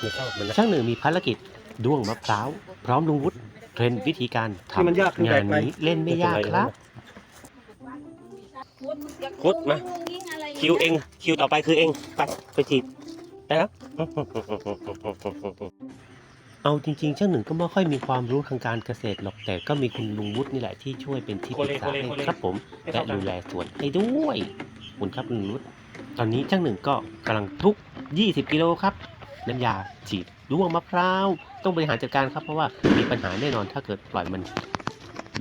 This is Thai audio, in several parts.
ไม่ชอบมันนะช่างหนึ่งมีภารกิจด้วงมะพร้าว พร้อมลุงวุฒิเทรนวิธีการที่มันยากทำงานนี้เล่นไม่ยากครับคุดมาคิวเอง คิวต่อไปคือเองไปไปฉีดได้แล้วเอาจริงๆช่างหนึ่งก็ไม่ค่อยมีความรู้ทางการเกษตรหรอกแต่ก็มีคุณลุงวุฒินี่แหละที่ช่วยเป็นที่ปรึกษาให้ครับผมและดูแลสวนให้ด้วยขอบคุณครับลุงวุฒิตอนนี้ช่างหนึ่งก็กำลังทุก 20 กิโลครับ น้ำยาฉีดด้วงมะพร้าวต้องบริหารจัดการครับเพราะว่ามีปัญหาแน่นอนถ้าเกิดปล่อยมัน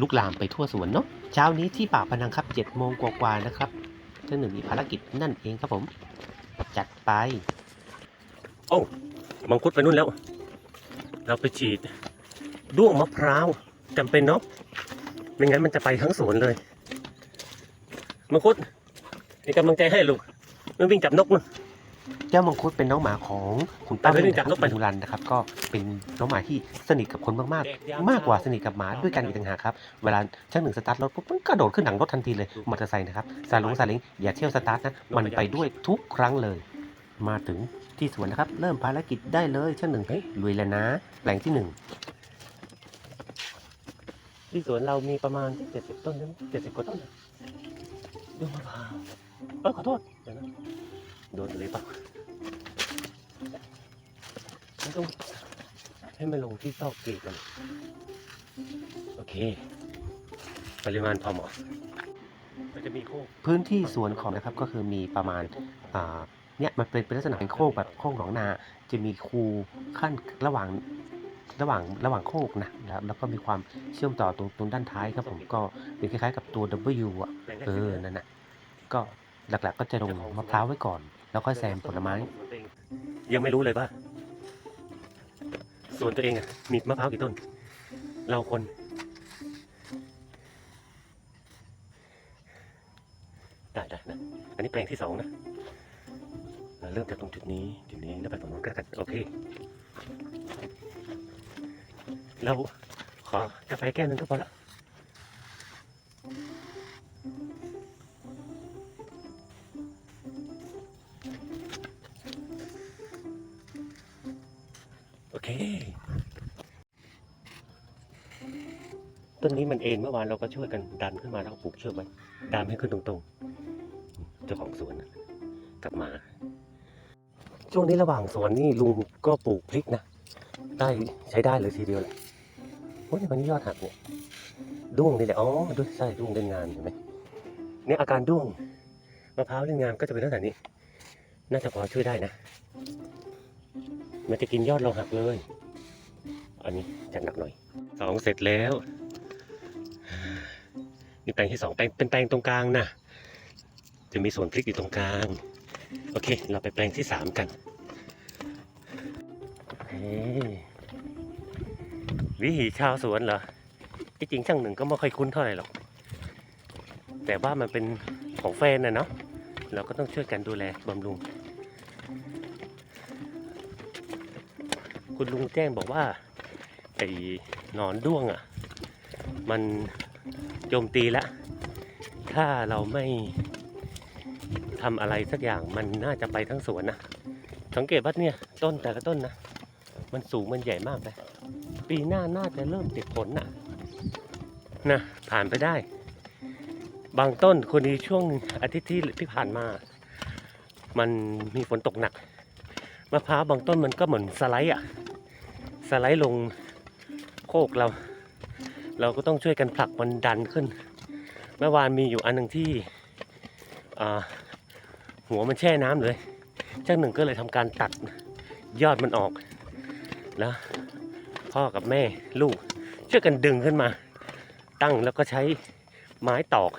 ลุกลามไปทั่วสวนเนาะเช้านี้ที่ป่าพนังครับ7โมงกว่าๆนะครับช่างหนึ่งมีภารกิจนั่นเองครับผม จัดไป โอ้มังคุดไปนู่นแล้ว เราไปฉีดด้วงมะพร้าวจำเป็นเนาะไม่งั้นมันจะไปทั้งสวนเลย มังคุดมีกำลังใจให้ลูกมันวิ่งจับนกมันเจ้ามังคุดเป็นน้องหมาของคุณป้าไปเล่นเล่นจับนกไปทุรันนะครับก็เป็นน้องหมาที่สนิทกับคนมากๆ มากกว่าสนิทกับหมาด้วยกันอีกต่างหากครับเวลาช่างหนึ่งสตาร์ทรถปุ๊บมันกระโดดขึ้นหลังรถทันทีเลยมอเตอร์ไซค์นะครับซาลงซาเล้งอย่าเที่ยวสตาร์ทนะมันไปด้วยทุกครั้งเลย มาถึงที่สวนนะครับ เริ่มภารกิจได้เลยช่างหนึ่งเฮ้ยลุยแล้วนะแปลงที่หนึ่งที่สวนเรามีประมาณเจ็ดสิบต้นใช่ไหมเจ็ดสิบกว่าต้นน่ะด้วงมะพร้าวเออขอโทษเดี๋ยวนะโดนเลยเปล่า ไม่ต้องให้มันลงที่ซอกกรีดมันโอเค ปริมาณพอเหมาะมันจะมีโค้งพื้นที่สวนของนะครับก็คือมีประมาณอ่าเนี่ยมันเป็นเป็นลักษณะเป็นโคกแบบโคกหนองนา จะมีคูขั้นระหว่างระหว่างระหว่างโคกนะแล้วแล้วก็มีความเชื่อมต่อตรงตรงด้านท้ายครับผมก็เป็นคล้ายๆกับตัว W อะเออนั่นนะก็หลักๆก็จะลงมะพร้าวไว้ก่อน แล้วค่อยแซมผลไม้ ยังไม่รู้เลยว่า ส่วนตัวเองอะมีมะพร้าวกี่ต้น เราคน ได้ได้นะ อันนี้แปลงที่สองนะเราเริ่มจากตรงจุดนี้จุดนี้แล้วไปตรงนู้นก็แล้กันโอเค เราขอกาแฟแก้วหนึงก็พอละ เค ต้นนี้มันเอ็นเมื่อวานเราก็ช่วยกันดันขึ้นมาแล้วก็ปลูกเชือกไว้ดามให้ขึ้นตรงๆ เจ้าของสวนกลับมา ช่วงนี้ระหว่างสวนนี่ลุงก็ปลูกพริกนะ ได้ใช้ได้เลยทีเดียวแหละโอ้ยวันนี้ยอดหักเนี่ยด้วงนี่แหละอ๋อด้วยใช่ด้วงเล่นงานเห็นไหมเนี่ยอาการด้วงมะพร้าวเล่นงานก็จะเป็นลักษณะนี้ น่าจะพอช่วยได้นะ มันจะกินยอดเราหักเลย อันนี้จัดหนักหน่อยสองเสร็จแล้วนี่แปลงที่สองแปลงเป็นแปลงตรงกลางนะจะมีสวนพริกอยู่ตรงกลาง โอเค เราไปแปลงที่สามกันวิถีชาวสวนเหรอที่จริงช่างหนึ่งก็ไม่ค่อยคุ้นเท่าไหร่หรอก แต่ว่ามันเป็นของแฟนนะเนาะเราก็ต้องช่วยกันดูแลบำรุง คุณลุงแจ้งบอกว่าไอ้หนอนด้วงอะ่ะ มันโจมตีแล้วถ้าเราไม่ทำอะไรสักอย่างมันน่าจะไปทั้งสวนนะสังเกตว่าเนี่ยต้นแต่ละต้นนะ มันสูงมันใหญ่มากเลยปีหน้าน่าจะเริ่มติดผลนะนะผ่านไปได้ บางต้นคนนี้ช่วงอาทิตย์ที่ที่ผ่านมา มันมีฝนตกหนักมะพร้าวบางต้นมันก็เหมือนสไลด์อะ สไลด์ลงโคกเรา เราก็ต้องช่วยกันผลักมันดันขึ้น เมื่อวานมีอยู่อันหนึ่งที่หัวมันแช่น้ำเลยเจ้าหนึ่งก็เลยทำการตัดยอดมันออก แล้วพ่อกับแม่ลูกช่วยกันดึงขึ้นมา ตั้งแล้วก็ใช้ไม้ตอก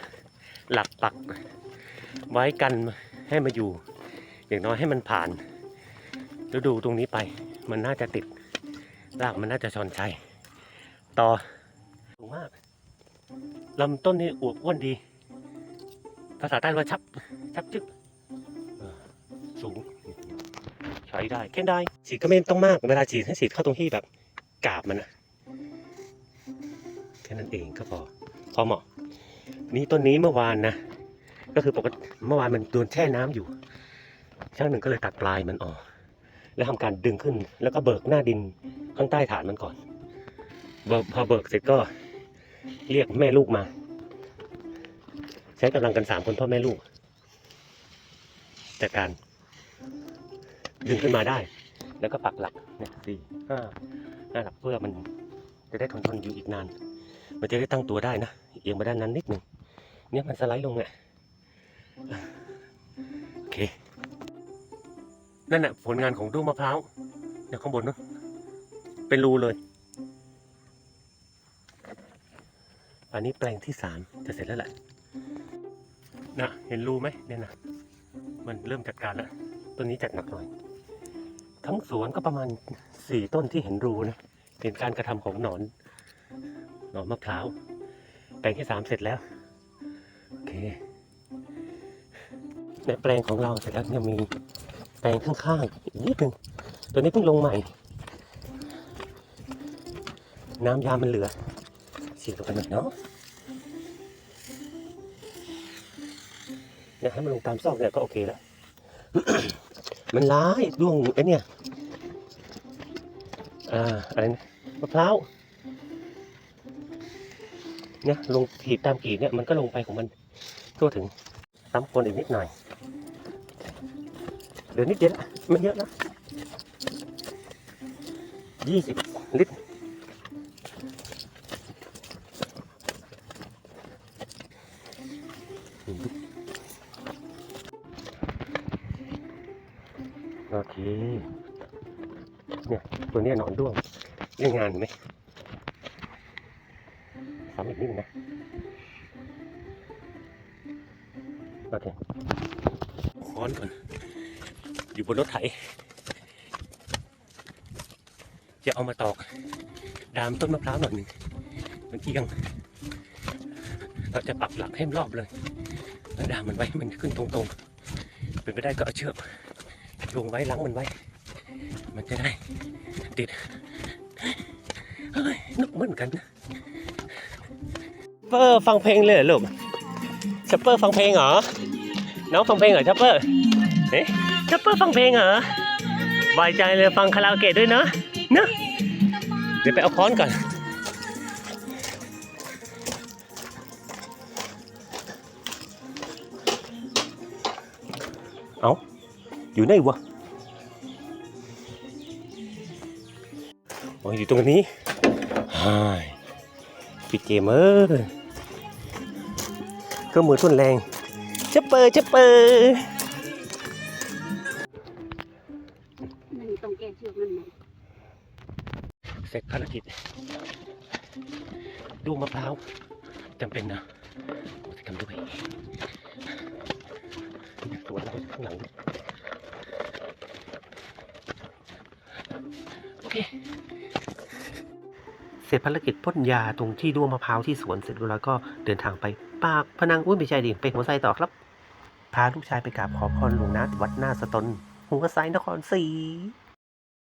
หลักปัก ไว้กันให้มาอยู่ อย่างน้อยให้มันผ่านฤดูตรงนี้ไป มันน่าจะติด รากมันน่าจะชอนชัยต่อสูงมากลำต้นนี่อวบอ้วนดี ภาษาใต้ว่าชับ ชับจึกเออสูง ใช้ได้แค่ได้ฉีดก็ไม่ต้องมากเวลาฉีดให้ฉีดเข้าตรงที่แบบกาบมันนะแค่นั้นเองก็พอ พอเหมาะ นี่ต้นนี้เมื่อวานนะ ก็คือปกติเมื่อวานมันโดนแช่น้ำอยู่ ช่างหนึ่งก็เลยตัดปลายมันออก แล้วทำการดึงขึ้น แล้วก็เบิกหน้าดิน ข้างใต้ฐานมันก่อนพอเบิกเสร็จก็เรียกแม่ลูกมา ใช้กำลังกันสามคนพ่อแม่ลูกจัดการดึงขึ้นมาได้ แล้วก็ปักหลักเนี่ยสี่ห้าห้าหลักเพื่อมันจะได้ทนทนอยู่อีกนาน มันจะได้ตั้งตัวได้นะเอียงมาด้านนั้นนิดหนึ่งเนี่ยมันสไลด์ลงอะโอเค นั่นแหละผลงานของด้วงมะพร้าวเนี่ยข้างบนเนาะ เป็นรูเลย อันนี้แปลงที่สามจะเสร็จแล้วแหละนะเห็นรูไหมเนี่ยนะมันเริ่มจัดการแล้วต้นนี้จัดหนักหน่อย ทั้งสวนก็ประมาณสี่ต้นที่เห็นรูนะเป็นการกระทำของหนอน หนอนมะพร้าวแปลงที่สามเสร็จแล้วโอเคในแปลงของเราเสร็จแล้วยังมีแปลงข้างๆอีกนิดนึงตัวนี้เพิ่งลงใหม่ น้ำยามันเหลือฉีดลงไปหน่อยเนาะเนี่ยให้มันลงตามซอกเนี่ยก็โอเคแล้ว มันร้ายด้วงไอ้เนี่ยอ่าอะไรนะมะพร้าวเนี่ยลงขีดตามขีดเนี่ยมันก็ลงไปของมันทั่วถึงซ้ำคนอีกนิดหน่อยเหลือนิดเดียวไม่เยอะนะยี่สิบลิตร โอเค เนี่ย ตัวนี้นอนด้วงเล่นงานไหมซ้ำอีกนิดนึงนะ โอเคค้อนก่อน อยู่บนรถไถ จะเอามาตอก ดามต้นมะพร้าวหน่อยหนึ่งมันเอียง เราจะปรับหลักให้มันรอบเลย ดามมันไว้มันขึ้นตรงๆ เป็นไปได้ก็เอาเชือกลงไว้ล้างมันไว้ มันจะได้ติดเฮ้ยนกเหมือนกันนะเปอร์ฟังเพลงเลยเหรอลูกชัปเปอร์ฟังเพลงเหรอ น้องฟังเพลงเหรอชัปเปอร์เอ๊ะชัปเปอร์ฟังเพลงเหรอบายใจเลยฟังคาราโอเกะด้วยเนอะเนอะเดี๋ยวไปเอาค้อนก่อน อยู่ไหนวะอ๋ออยู่ตรงนี้ฮ่ายปิดเกมเออเครื่องมือทุนแรงจะเปิดจะเปิดมันต้องแก้เชือกนั่นไหมเสร็จภารกิจ ดูมะพร้าวจำเป็นนะผมจะทำด้วยสวนเราข้างหลัง โอ เคเสร็จภารกิจพ่นยาตรงที่ด้วงมะพร้าวที่สวนเสร็จแล้วก็เดินทางไปปากพนังอุ้ยไม่ใช่ดิไปหัวไซต่อครับ พาลูกชายไปกราบขอพรหลวงนัดวัดหน้าสตนหัวไซนครศรี